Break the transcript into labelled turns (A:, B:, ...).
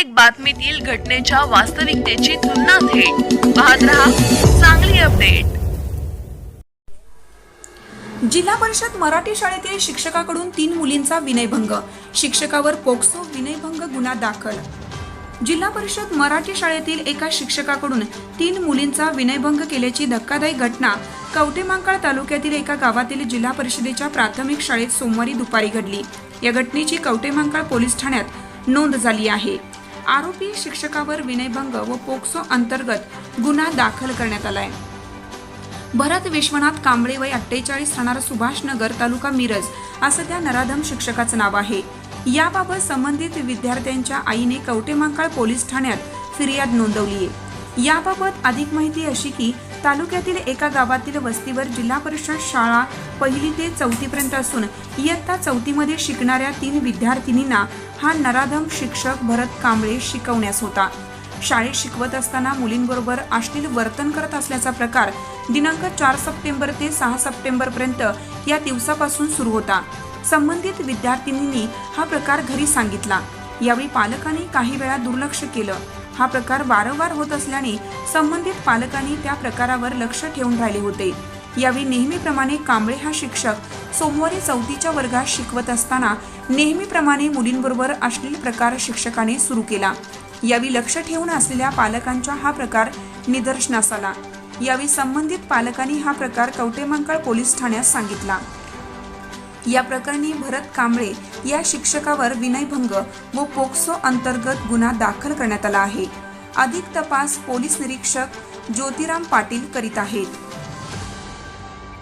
A: प्रत्येक बातमीतील घटनेच्या वास्तविकतेची तुलना थेट. पाहत रहा चांगली अपडेट.
B: जिल्हा परिषद मराठी शाळेतील शिक्षकाकडून तीन मुलींचा विनयभंग. शिक्षकावर पोक्सो विनयभंग गुन्हा दाखल. जिल्हा परिषद मराठी शाळेतील एका शिक्षकाकडून तीन मुलींचा विनयभंग केल्याची धक्कादायक घटना कवटेमांकाळ तालुक्यातील एका गावातील जिल्हा परिषदेच्या प्राथमिक शाळेत सोमवारी दुपारी घडली. या घटनेची कवटेमांकाळ पोलीस ठाण्यात नोंद झाली आहे. आरोपी शिक्षकावर विनयभंग व पोक्सो अंतर्गत गुन्हा दाखल करण्यात आलाय. भरत विश्वनाथ कांबळे वय अठ्ठेचाळीस राहणारा सुभाष नगर तालुका मिरज असं त्या नराधम शिक्षकाचं नाव आहे. याबाबत संबंधित विद्यार्थ्यांच्या आईने कवटेमांकाळ पोलीस ठाण्यात फिर्याद नोंदवली आहे याबाबत अधिक माहिती अशी की तालुक्यातील एका गावातील वस्तीवर जिल्हा परिषद शाळा पहिली ते चौथीपर्यंत असून इयत्ता चौथीमध्ये शिकणाऱ्या तीन विद्यार्थिनींना हा नराधम शिक्षक भरत कांबळे शिकवण्यास होता. शाळेत शिकवत असताना मुलींबरोबर अश्लील वर्तन करत असल्याचा प्रकार दिनांक चार सप्टेंबर ते सहा सप्टेंबरपर्यंत या दिवसापासून सुरू होता. संबंधित विद्यार्थिनींनी हा प्रकार घरी सांगितला. यावेळी पालकांनी काही वेळा दुर्लक्ष केलं. हा प्रकार वारंवार होत असल्याने संबंधित पालकांनी त्या प्रकारावर लक्ष ठेवून राहिले होते. यावेळी नेहमीप्रमाणे कांबळे हा शिक्षक सोमवारी चौथीच्या वर्गात शिकवत असताना नेहमीप्रमाणे मुलींबरोबर अश्लील प्रकार शिक्षकाने सुरू केला. यावेळी लक्ष ठेवून असलेल्या पालकांचा हा प्रकार निदर्शनास आला. यावेळी संबंधित पालकांनी हा प्रकार कवटेमंकाळ पोलीस ठाण्यात सांगितला. या प्रकरणी भरत कांबळे या शिक्षकावर विनयभंग व पोक्सो अंतर्गत गुन्हा दाखल करण्यात आला आहे. अधिक तपास पोलीस निरीक्षक ज्योतिराम पाटील करीत आहेत.